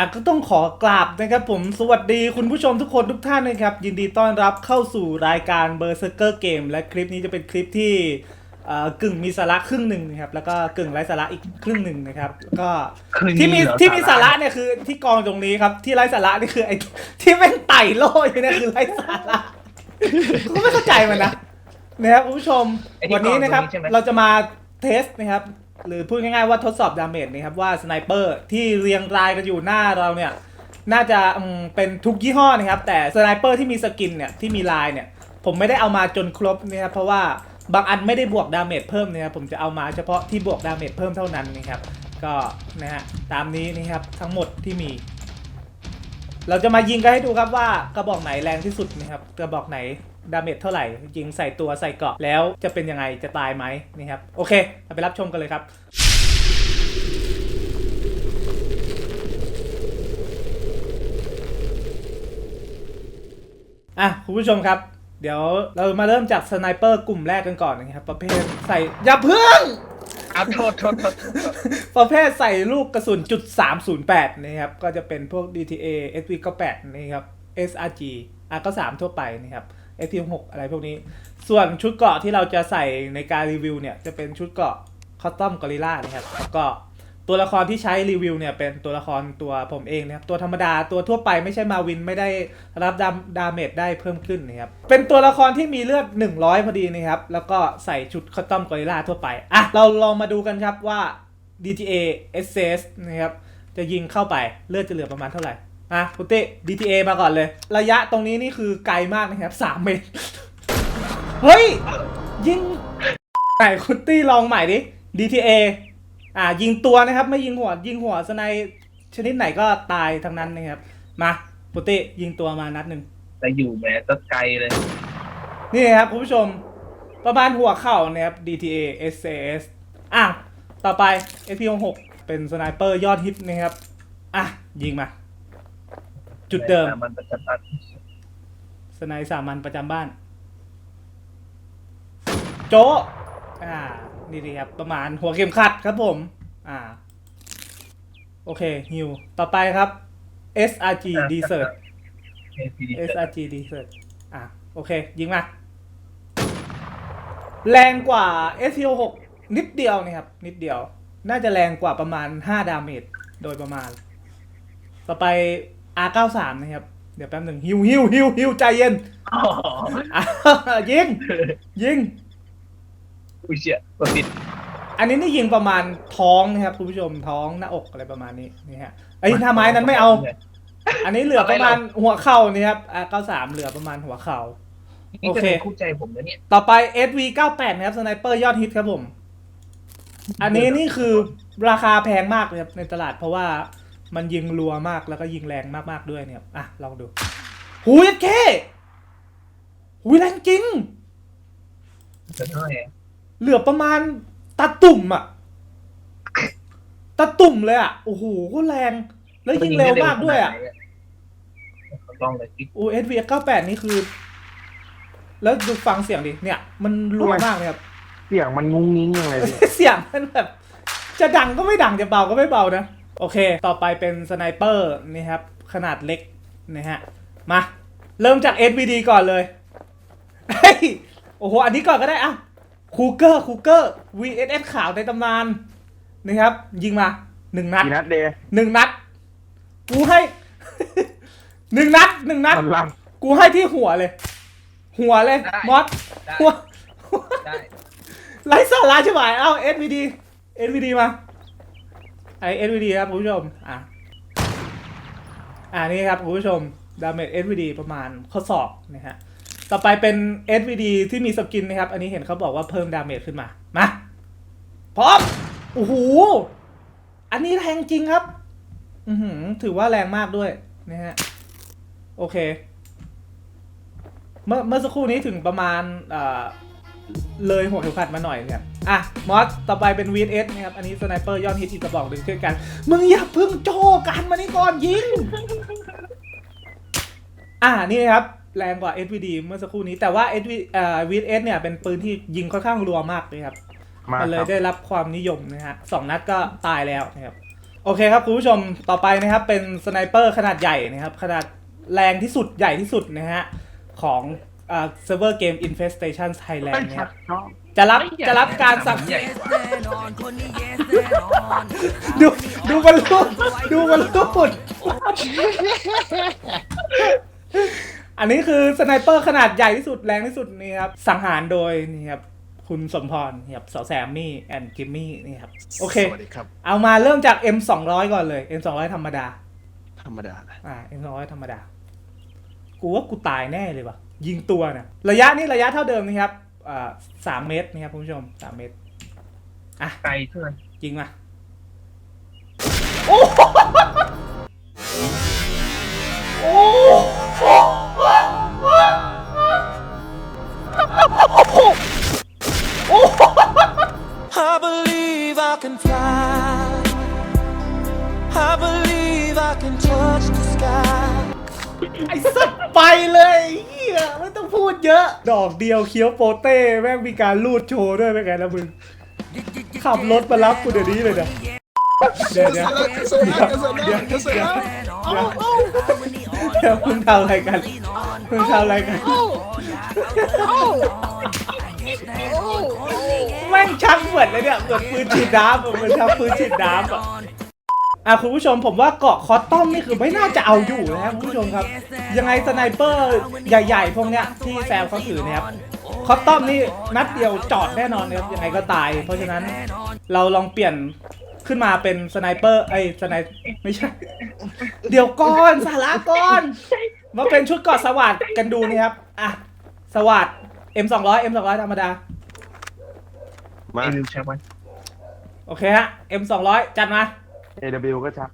อะก็ต้องขอกราบนะครับผมสวัสดีคุณผู้ชมทุกคนทุกท่านนะครับ ยินดีต้อนรับเข้าสู่รายการเบอร์เซอร์เกอร์เกมและคลิปนี้จะเป็นคลิปที่เอ่อกึ่งมีสาระครึ่งหนึ่งนะครับแล้วก็กึ่งไร้สาระอีกครึ่งหนึ่งนะครับแล้วก็ครึ่งที่มีเหรอที่มีสาสาระระ เนี่ยคือที่กองตรงนี้ครับที่ไร้สาระนี่คือไอ้ที่แม่งไต่โล่อยู่เนี่ยคือไร้สาระก็ไม่เข้าใจมันนะนะครับคุณผู้ชมไอ้ที่วันนี้นะครับกองตรงนี้ใช่ไหม เราจะมาเทสนะครับ หรือพูดง่ายๆว่าทดสอบดาเมจนะครับว่าสไนเปอร์ที่เรียงรายกันอยู่หน้าเราเนี่ยน่าจะเป็นทุกยี่ห้อนะครับ แต่สไนเปอร์ที่มีสกินเนี่ยที่มีลายเนี่ยผมไม่ได้เอามาจนครบนะครับเพราะว่าบางอันไม่ได้บวกดาเมจเพิ่มนะครับผมจะเอามาเฉพาะที่บวกดาเมจเพิ่มเท่านั้นนะครับก็นะฮะตามนี้นะครับทั้งหมดที่มี เราจะมายิงกันให้ดูครับว่ากระบอกไหนแรงที่สุดนะครับกระบอกไหน ดาเมจเท่าไหร่ ยิงใส่ตัวใส่เกราะแล้วจะเป็นยังไงจะตายไหมนะครับ โอเคเราไปรับชมกันเลยครับอะคุณผู้ชมครับ เดี๋ยวเรามาเริ่มจากสไนเปอร์กลุ่มแรกกันก่อนนะครับ ประเภทใส่อย่าเพิ่งเอาโทษโทษโทษโทษประเภทใส่ลูกกระสุนจุด308นะครับ ก็จะเป็นพวก DTA SV98 นะครับ SRG R93 ทั่วไปนะครับ SP6 อะไรพวกนี้ ส่วนชุดเกราะที่เราจะใส่ในการรีวิวเนี่ย จะเป็นชุดเกราะคอสตอมกอริล่านะครับแล้วก็ตัวละครที่ใช้รีวิวเนี่ยเป็นตัวละครตัวผมเองนะครับ ตัวธรรมดาตัวทั่วไปไม่ใช่มาวินไม่ได้รับดาดาเมจได้เพิ่มขึ้นนะครับ เป็นตัวละครที่มีเลือด 100 พอดีนะครับ แล้วก็ใส่ชุดคอสตอมกอริล่าทั่วไป อะ เราลองมาดูกันครับว่า DTA SS นะครับ จะยิงเข้าไปเลือดจะเหลือประมาณเท่าไหร่ อะคุณติ DTA มาก่อนเลย ระยะตรงนี้นี่คือไกลมากนะครับ3เมตร เฮ้ย ยิงไหนคุณตี้ลองใหม่ดิ DTA อ่ายิงตัวนะครับ ไม่ยิงหัว ยิงหัวสไนชนิดไหนก็ตายทั้งนั้นนะครับ มาคุณตี้ยิงตัวมานัดหนึ่งแต่อยู่แหม้ก็ไกลเลย นี่นะครับคุณผู้ชม ประมาณหัวเข่านะครับ DTA SAS อะ ต่อไป SP6 เป็นสไนเปอร์ยอดฮิตนะครับ อะ ยิงมา จุดเดิมมันประจันบันสไนสามัญประจำบ้าน โจะอ่า นี่ดีครับ ประมาณหัวเข็มขัดครับผม อ่า โอเคฮิว ต่อไปครับ SRG Desert เอพีดี SRG Desert อะ โอเค ยิงมา แรงกว่า STO6 นิดเดียวนะครับ นิดเดียว น่าจะแรงกว่าประมาณ 5 ดาเมจโดยประมาณ ต่อไป R93 นะครับ เดี๋ยวแป๊บหนึ่งฮิวฮิวฮิวฮิวใจเย็นอ๋ออะยิง ยิง อุ้ยเชี่ยกดผิดอันนี้นี่ยิงประมาณท้องนะครับคุณผู้ชมท้องหน้าอกอะไรประมาณนี้นี่ฮะไอ้ยถ้าไม้นั้นไม่เอา อันนี้เหลือประมาณหัวเข่านี่ครับ R93 เหลือประมาณหัวเข่านี่โอก็เคเป็นคู่ใจผมนะเนี่ยต่อไป SV98 นะครับสไนเปอร์ยอดฮิตครับผม อันนี้นี่คือราคาแพงมากเลยครับในตลาดเพราะว่า มันยิงรัวมากแล้วก็ยิงแรงมากๆด้วยเนี่ยครับอะลองดูหูยเคหูยแรงจริงจะเท่าไหร่เหลือประมาณตาตุ่มอะตาตุ่มเลยอะโอ้โหก็แรง แล้วยิงเร็วมากด้วยอะลองเลยที่โอ้ SV98 นี่คือ แล้วดูฟังเสียงดิเนี่ย มันรัวมากเลยครับเสียงมันงุ้งงิ้งยังไงพี่เสียงมันแบบ จะดังก็ไม่ดังจะเบาก็ไม่เบานะ โอเค ต่อไปเป็นสไนเปอร์นี่ครับ ขนาดเล็กนะฮะ มา เริ่มจาก SVD ก่อนเลยเฮ้ยโอ้โห อันนี้ก่อนก็ได้อะคูเกอร์คูเกอร์ VSS ขาวในตำนานนะครับ ยิงมาหนึ่งนัดกี่นัดเดย์หนึ่งนัด กูให้ หนึ่งนัดหนึ่งนัด มันลั่นกูให้ที่หัวเลย หัวเลยมอสได้หัว ได้ ไร้สาระใช่ไหมเอ้า SVD SVD มา ไอ SVD ครับคุณผู้ชม อะ อ่านี่ครับคุณผู้ชมดาเมจ SVD ประมาณข้อศอกนะฮะ ต่อไปเป็น SVD ที่มีสกินนะครับ อันนี้เห็นเขาบอกว่าเพิ่มดาเมจขึ้นมา มาพร้อมโอ้โห อันนี้แรงจริงครับ อือหือ ถือว่าแรงมากด้วยนะฮะ โอเค เมื่อเมื่อสักครู่นี้ถึงประมาณ เอ่อ เลยหัวเข็มขัดมาหน่อยเนี่ย อะมอสต่อไปเป็น VS นะครับอันนี้สไนเปอร์ยอดฮิตอีกกระบอกหนึ่งเช่นกัน มึงอย่าเพึ่งโจกันมานี่ก่อนยิง อ่านี่นะครับ แรงกว่า SVD เมื่อสักครู่นี้แต่ว่า SV เอ่อ VS เนี่ยเป็นปืนที่ยิงค่อนข้างรัวมากเลยครับ มามันเลคยรับได้รับความนิยมนะฮะสองนัดก็ตายแล้วนะครับ โอโอเคครับคุณผู้ชมต่อไปนะครับเป็นสไนเปอร์ขนาดใหญ่นะครับ ขนาดแรงที่สุดใหญ่ที่สุดนะฮะของเซิร์ฟเวอร์เกม Infestation Thailand ไม่นะคชัรักบชอบ จะรับจะรับการสั่งใหญ่กว่าแน่นอนคนนี้ yes แน่นอนดูดูมันรูดดูมันรูดอันนี้คือสไนเปอร์ขนาดใหญ่ที่สุดแรงที่สุดนี่ครับ สังหารโดยนี่ครับคุณสมพรนี่ครับสาวแซมมี่แอนจิมมี่นี่ครับโอเค สวัสดีครับ เอามาเริ่มจาก M 2 0 0 ก่อนเลย M 2 0 0 ธรรมดา ธรรมดานะอ่า M 2 0 0 ธรรมดา กูว่ากูตายแน่เลยว่ะยิงตัวนะระยะนี่ระยะเท่าเดิมนะครับ อ่าสามเมตรนะครับคุณผู้ชมสามเมตรไกลเท่านั้นยิงมาโอ้โหโอ้โหโอ้โห I believe I can fly. I believe I can touch the sky. ไอ้สัตว์ไปเลยเฮียไม่ต้อง พูดเยอะ ดอกเดียวเคี้ยวโปเต้แม่งมีการลูดโชว์ด้วยเป็นไงนะมึง ขับรถมารับกูเดี๋ยวนี้เลยนะเดี๋ยวเดี๋ยวเดี๋ยวเดี๋ยวเดี๋ยวเดี๋ยวเดี๋ยวมึงทำอะไรกันมึงทำอะไรกันแม่งชักเหมือนเลยเนี่ยเหมือนปืนฉีดน้ำอะเหมือนชักปืนฉีดน้ำอะ อะคุณผู้ชมผมว่าเกาะคอตตอมนี่คือไม่น่าจะเอาอยู่นะครับคุณผู้ชมครับ ยังไงสไนเปอร์ใหญ่ๆพวกเนี้ยที่แซมเขาถือเนี่ยครับคอตตอมนี่นัดเดียวจอดแน่นอนนะครับยังไงก็ตาย เพราะฉะนั้นเราลองเปลี่ยนขึ้นมาเป็นสไนเปอร์ไอ้สไนไม่ใช่ เดี๋ยวก่อนสาระก่อนมาเป็นชุดเกาะสวัสดกันดูนี่ครับอะสวัสด M 2 0 0 M 2 0 0 ธรรมดามาไอ้ลืมใช่ไหมโอเคฮะ M 2 0 0 จัดมา AW ก็ชัก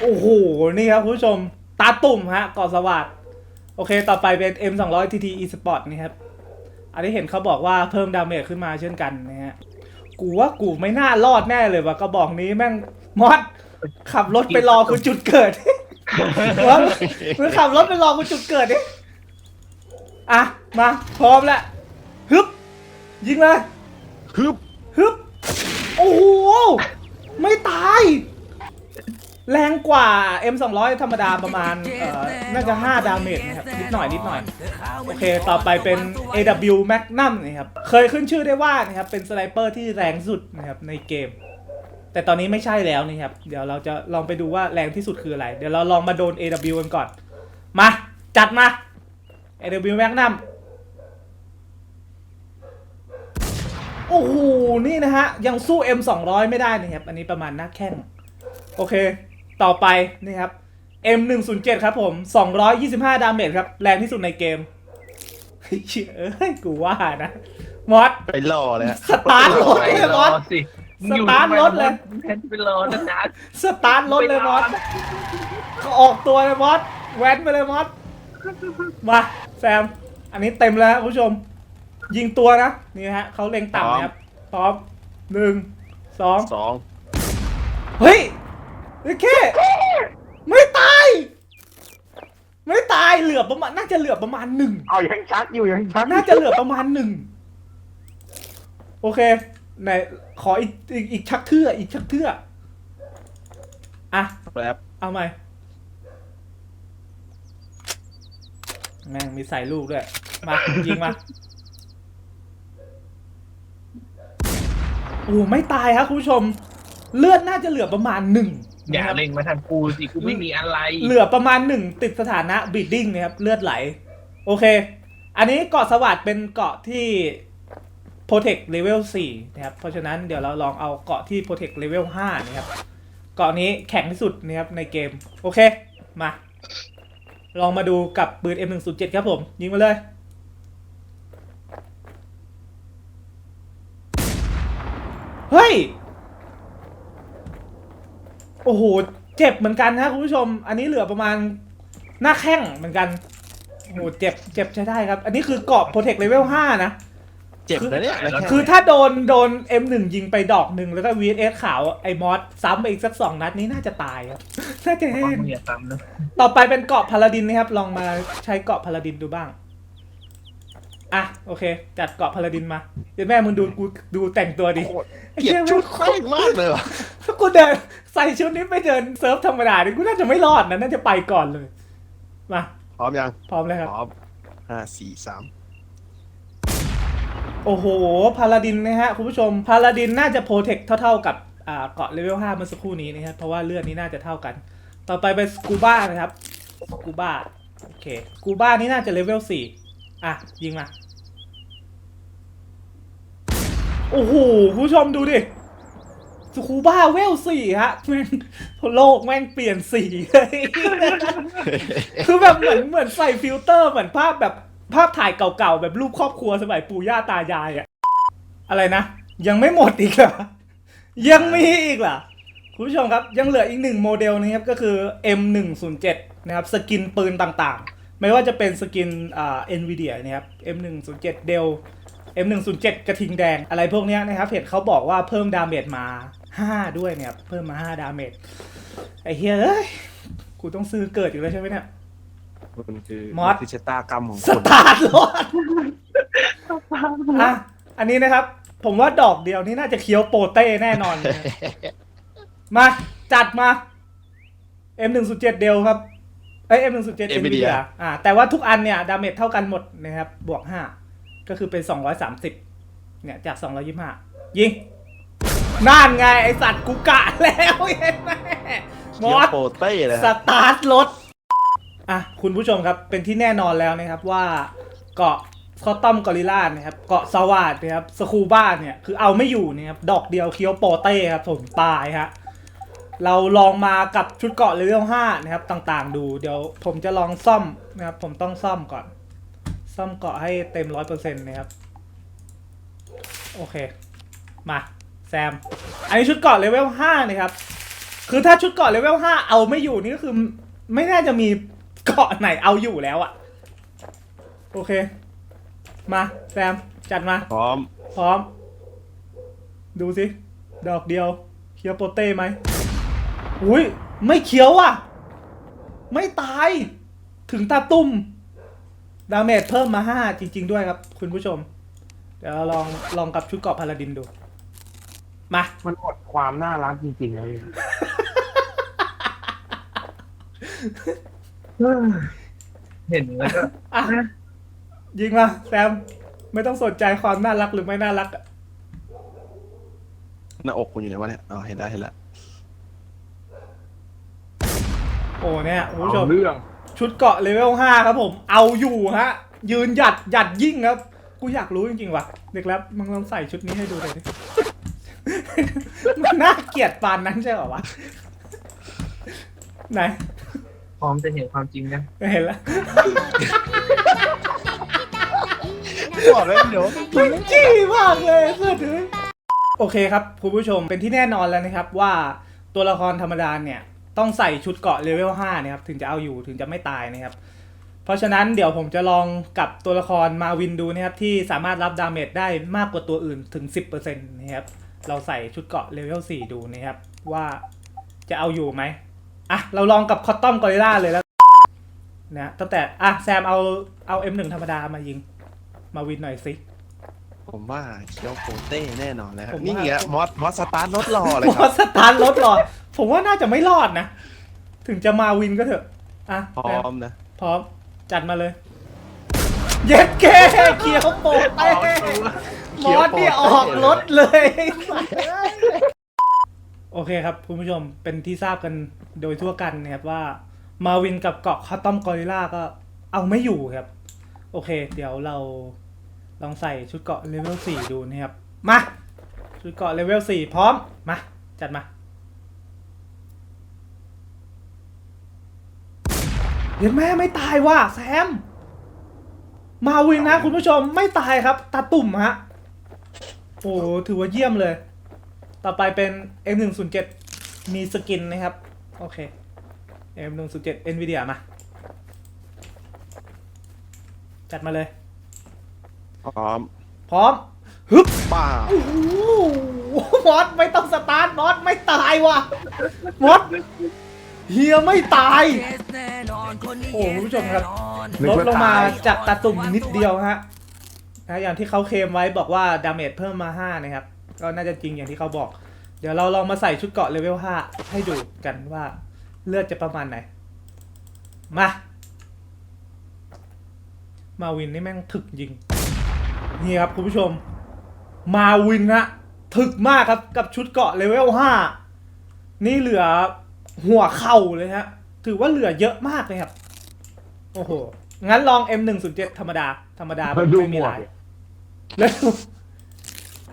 โอ้โห นี่ครับคุณผู้ชม ตาตุ่มฮะกาะสวัสดโอเค ต่อไปเป็น M 2 0 0 TT Esport นี่ครับ อันนี้เห็นเขาบอกว่าเพิ่มดาเมจขึ้นมาเช่นกันนะฮะ กูว่ากูไม่น่ารอดแน่เลยว่ะกระบอกนี้แม่งมอด ขับรถไปรอคุณจุดเกิด มอสมึงขับรถไปรอคุณจุดเกิดดิอะ มา พร้อมแล้วฮึบ ยิงเลย ฮึบฮึบโอ้โห ไม่ตาย แรงกว่า M 2 0 0 ธรรมดาประมาณเอ่อน่าจะ 5 ดาเมจนะครับ นิดหน่อยนิดหน่อย โอเค ต่อไปเป็น AW Magnum นะครับ เคยขึ้นชื่อได้ว่านะครับ เป็นสไนเปอร์ที่แรงสุดนะครับในเกม แต่ตอนนี้ไม่ใช่แล้วนะครับ เดี๋ยวเราจะลองไปดูว่าแรงที่สุดคืออะไร เดี๋ยวเราลองมาโดน AW กันก่อน มา จัดมา AW Magnum โอ้โห นี่นะฮะ ยังสู้ M 2 0 0 ไม่ได้นะครับ อันนี้ประมาณหน้าแข้งโอเค ต่อไปนี่ครับ M 1 0 7 ครับผม 225 ดาเมจครับ แรงที่สุดในเกมเฮ้ยเชี่ยเอ้ยกูว่านะ มอส ไปรอเลยฮะสตาร์ทรถไปเลยรมออส สิสตาร์ทรถเลย แทนไปรอนะจ๊ะสตาร์ทรถเลยมอสเขาออกตัวเลยมอส แว้นไปเลยมอส มา แซม อันนี้เต็มแล้วคุณผู้ชม ยิงตัวนะนี่นะฮะเขาเล็งต่ำนะครับพร้อมหนึ่งสองสองเฮ้ยโอเคไม่ตาย ไม่ตายเหลือประมาณน่าจะเหลือประมาณหนึ่งเอายังชักอยู่ยังชักน่าจะเหลือประมาณหนึ่งโอเคไหนขออีกอีกอีกชักเทื่ออีกชักเทื่ออะแป๊บเอาใหม่แม่งมีใส่ลูกด้วย มา ยิงมา โอ้ไม่ตายครับคุณผู้ชม เลือดน่าจะเหลือประมาณหนึ่งอย่านะครับเล็งมาทางกูสิกูไม่มีอะไร เหลือประมาณหนึ่งติดสถานะบีดดิ้งนะครับเลือดไหล โอเค อันนี้เกาะสวัสดเป็นเกาะที่ Protect Level 4นะครับ เพราะฉะนั้นเดี๋ยวเราลองเอาเกาะที่ Protect Level 5นะครับ เกาะนี้แข็งที่สุดนะครับในเกม โอเค มา ลองมาดูกับปืน M107 ครับผม ยิงมาเลย เฮ้ย โอ้โห เจ็บเหมือนกันนะคุณผู้ชม อันนี้เหลือประมาณหน้าแข้งเหมือนกัน โอ้โห เจ็บ เจ็บใช้ได้ครับ อันนี้คือเกาะ Protect Level 5นะ เจ็บนะเนี่ยแล้วแค่คือถ้าโดนโดน M1 ยิงไปดอกหนึ่งแล้วก็ VS ขาวไอ้มอสซ้ำไปอีกสักสองนัดนี้น่าจะตายครับ น่าจะขอแห้งมึงอย่าซ้ำนะต่อไปเป็นเกาะพาลาดินนะครับ ลองมาใช้เกาะพาลาดินดูบ้าง อะโอเค จัดเกาะพาราดินมาเดี๋ยวแม่มึงดูกูดูแต่งตัวดิเกลียดชุดแม่งมากเลยว่ะถ้ากูเดินใส่ชุดนี้ไปเดินเซิร์ฟธรรมดาดิกูน่าจะไม่รอดนะน่าจะไปก่อนเลยมาพร้อมยังพร้อมเลยครับ พร้อมห้าสี่สามโอ้โห พาลาดินนะฮะ คุณผู้ชม พาลาดินน่าจะโปรเทคเท่า ๆกับอ่าเกาะเลเวล5เมื่อสักครู่นี้นะครับเพราะว่าเลือดนี้น่าจะเท่ากัน ต่อไปเป็นสกูบ้านะครับ สกูบ้า โอเค สกูบ้านี่น่าจะเลเวล4อะ ยิงมา โอ้โหผู้ชมดูดิสกูบ้าเวลสี่ฮะแม่งโลกแม่งเปลี่ยนสีเลยคือแบบเหมือนเหมือนใส่ฟิลเตอร์เหมือนภาพแบบภาพถ่ายเก่าๆ แบบรูปครอบครัวสมัยปู่ย่าตายายอะอะไรนะ ยังไม่หมดอีกเหรอ ยังมีอีกเหรอ คุณผู้ชมครับ ยังเหลืออีกหนึ่งโมเดลนะครับ ก็คือ M107 นะครับ สกินปืนต่างๆ ไม่ว่าจะเป็นสกินอ่า NVIDIA นะครับ M107 Dell M107 กระทิงแดงอะไรพวกเนี้ยนะครับเห็นเขาบอกว่าเพิ่มดาเมจมา 5 ด้วยเนี่ยเพิ่มมา 5 ดาเมจไอ้เฮียเอ้ยกูต้องซื้อเกิดอีกแล้วใช่ไหมเนี่ยมันคือมอสคือชะตากรรมของสคนตาร์ทรถอะอันนี้นะครับ ผมว่าดอกเดียวนี่น่าจะเคี้ยวโปเต้แน่นอนเลยนะมาจัดมา M107 เดลครับเอ้ย M107 NVIDIA อ่าแต่ว่าทุกอันเนี่ย ดาเมจเท่ากันหมดนะครับ บวก5 ก็คือเป็น 230 เนี่ย จาก 225 ยิงนั่นไง ไอสัตว์กูกะแล้วเห็นไหมมเคี้อยวสโปเต้เลยสฮะตาร์ทรถ อะ คุณผู้ชมครับเป็นที่แน่นอนแล้วนะครับว่าเกาะคอตตอมกอริลล่านะครับ เกาะสวาดนะครับสคูบ้าเนี่ย คือเอาไม่อยู่นะครับ ดอกเดียวเคี้ยวโปเต้ครับผมตายฮะเราลองมากับชุดเกาะเลเวล5นะครับ ต่างๆ ดู เดี๋ยวผมจะลองซ่อมนะครับ ผมต้องซ่อมก่อน ซ่อมเกาะให้เต็มร้อยเปอร์เซ็นต์นะครับ โอเค มาแซม อันนี้ชุดเกาะเลเวล5นะครับ คือถ้าชุดเกาะเลเวล5เอาไม่อยู่นี่ก็คือ ไม่น่าจะมีเกาะไหนเอาอยู่แล้วอะโอเค มาแซม จัดมา พร้อม พร้อม ดูสิ ดอกเดียว เคี้ยวโปเต้ไหมอุ้ย ไม่เคี้ยวอะ ไม่ตาย ถึงตาตุ่ม ดาเมจเพิ่มมาห้าจริง ๆ ด้วยครับ คุณผู้ชม เดี๋ยวเราลองลองกับชุดเกราะพาราดินดู มา มันหมดความน่ารักจริงๆเลยเห็นแล้วก็อะ ยิงมาแซม ไม่ต้องสนใจความน่ารักหรือไม่น่ารักอะหน้าอกคุณอยู่ไหนวะเนี่ยอ๋อเห็นแล้วเห็นแล้วโอ้เนี่ยคุณผู้ชเอาม เรื่อง ชุดเกาะเลเวลห้าครับผม เอาอยู่ฮะ ยืนหยัดหยัดยิ่งครับ กูอยากรู้จริงๆว่ะ เด็กแล้วมึงลองใส่ชุดนี้ให้ดูหน่อยดิมันน่าเกลียดปานนั้นใช่เหรอวะ ไหน พร้อมจะเห็นความจริงนะเห็นแล้วบอกเลยเดี๋ยวมึงจี้มากเลยเพื่อนเลยโอเคครับ คุณผู้ชมเป็นที่แน่นอนแล้วนะครับว่าตัวละครธรรมดาเนี่ย ต้องใส่ชุดเกาะเลเวล5นะครับถึงจะเอาอยู่ถึงจะไม่ตายนะครับ เพราะฉะนั้นเดี๋ยวผมจะลองกับตัวละครมาวินดูนะครับที่สามารถรับดาเมจได้มากกว่าตัวอื่นถึง 10%นะครับเราใส่ชุดเกาะเลเวล4ดูนะครับว่าจะเอาอยู่ไหมอะเราลองกับคอตตอมกอริลล่าเลยแล้วนะตั้งแต่อะแซมเอาเอา M1 ธรรมดามายิงมาวินหน่อยสิ ผมว่าเคี้ยวโปเต้แน่นอนเลยครัผบมว่า นี่ไงมอสมอสสตาร์ทรถรอเลยพคอรับสตาร์ทรถรอ ผมว่าน่าจะไม่รอดนะ ถึงจะมาวินก็เถอะ อะพร้อมนะพร้อม จัดมาเลย เย็ดแค่เคียวโปะเต้มอสนี่ออกรถเลย โอเคครับคุณผู้ชมเป็นที่ทราบกันโดยทั่วกันนะครับว่า มาวินกับเกาะคอตตอมกอริลล่าก็เอาไม่อยู่ครับ โอเค เดี๋ยวเรา ลองใส่ชุดเกาะเลเวล4ดูนะครับ มา ชุดเกาะเลเวล4พร้อม มา จัดมาเห็นแม่ไม่ตายว่ะแซม มาวินนะคุณผู้ชมไม่ตายครับตาตุ่มฮะ โอ้ถือว่าเยี่ยมเลย ต่อไปเป็น M107 มีสกินนะครับ โอเค M107 NVIDIA มา จัดมาเลย พร้อม พร้อมฮึบป้าโอ้โหมอสไม่ต้องสตาร์ทมอสไม่ตายว่ะมอสเฮียไม่ตายเยสแน่นอนคนนี้โอ้เยคุณสผู้ชมแน่ครับนอนนึลกดว่าลงมาตายจากตาตุ่มนิดเดียวฮะนะอย่างที่เขาเคลมไว้บอกว่าดาเมจเพิ่มมา 5 นะครับ ก็น่าจะจริงอย่างที่เขาบอก เดี๋ยวเราลองมาใส่ชุดเกราะเลเวล 5 ให้ดูกันว่าเลือดจะประมาณไหน มา มาวินนี่แม่งถึกจริง นี่ครับคุณผู้ชม มาวินฮะถึกมากครับกับชุดเกราะเลเวล5นี่เหลือหัวเข่าเลยฮะ ถือว่าเหลือเยอะมากเลยครับ โอ้โห งั้นลอง M107 ธรรมดา ธรรมดาแบบดูไม่หมมีวกลายแล้ว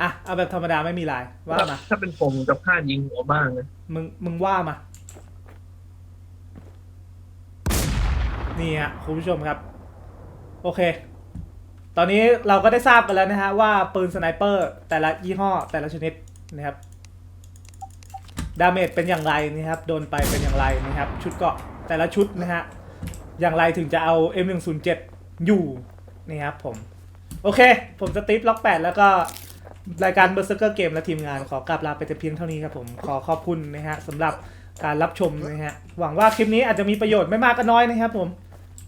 อะ เอาแบบธรรมดาไม่มีลาย ว่ามา ถ้าเป็นผมจะพลาดยิงหัวบ้างนะ มึง มึงว่ามา นี่ฮะคุณผู้ชมครับ โอเคต อนนี้เราก็ได้ทราบกันแล้วนะฮะว่าปืนสไนเปอร์แต่ละยี่ห้อแต่ละชนิดนะครับดาเมจเป็นอย่างไรนะครับโดนไปเป็นอย่างไรนะครับ ชุดเกาะแต่ละชุดนะฮะอย่างไรถึงจะเอา M107 อยู่นี่ครับผม โอเค ผมสตีฟล็อก 8 แล้วก็รายการเบอร์เซอร์เกอร์เกมและทีมงานขอกลับลาไปแต่เพียงเท่านี้ครับผม ขอขอบคุณนะฮะสำหรับการรับชมนะฮะหวังว่าคลิปนี้อาจจะมีประโยชน์ไม่มากก็น้อยนะครับผม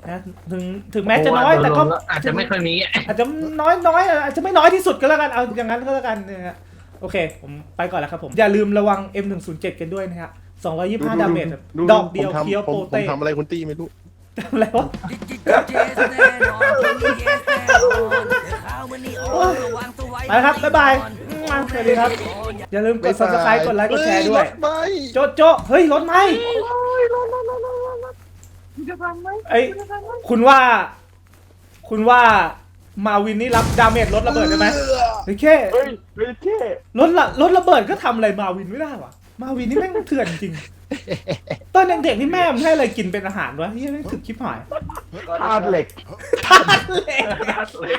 นะถึงถึงแม้จะน้อยแต่ก็เพราะว่าโดนลงแล้วอาจจะไม่ค่อยมีอะอาจจะน้อยน้อยอาจจะไม่น้อยที่สุดก็แล้วกันเอาอย่างนั้นก็แล้วกันนะฮะโอเค ผมไปก่อนแล้วครับผม อย่าลืมระวัง M107 กันด้วยนะฮะ225 ดาเมจดอกเดียวผมทำเคี้ยวผมโปผมเต้ทำอะไรคุณตี้ไม่รู้อะไรวะดิจิตอลเจสแน่นอนคนนี้เยสแน่นอนข่าววันนี้ออนระวังตัวไว้ไปครับ บ๊ายบายมาสวัสดีครับ อย่าลืมกด subscribe กดไลค์ กดแชร์ด้วยไม่โจโจเฮ้ย รถไหม จะทำไหมเอ้ยคุณว่า คุณว่ามาวินนี่รับดาเมจรถระเบิดได้ไหมเฮ้ยแค่เฮ้ยเฮ้ยเท่รถละรถระเบิดก็ทำอะไรมาวินไม่ได้วะมาวินนี่แม่งเถื่อนจริงตอนเด็กๆนี่แม่มันให้อะไรกินเป็นอาหารวะเฮ้ยแม่งถึกชิบหายธาตุเหล็กทานเหล็กเลย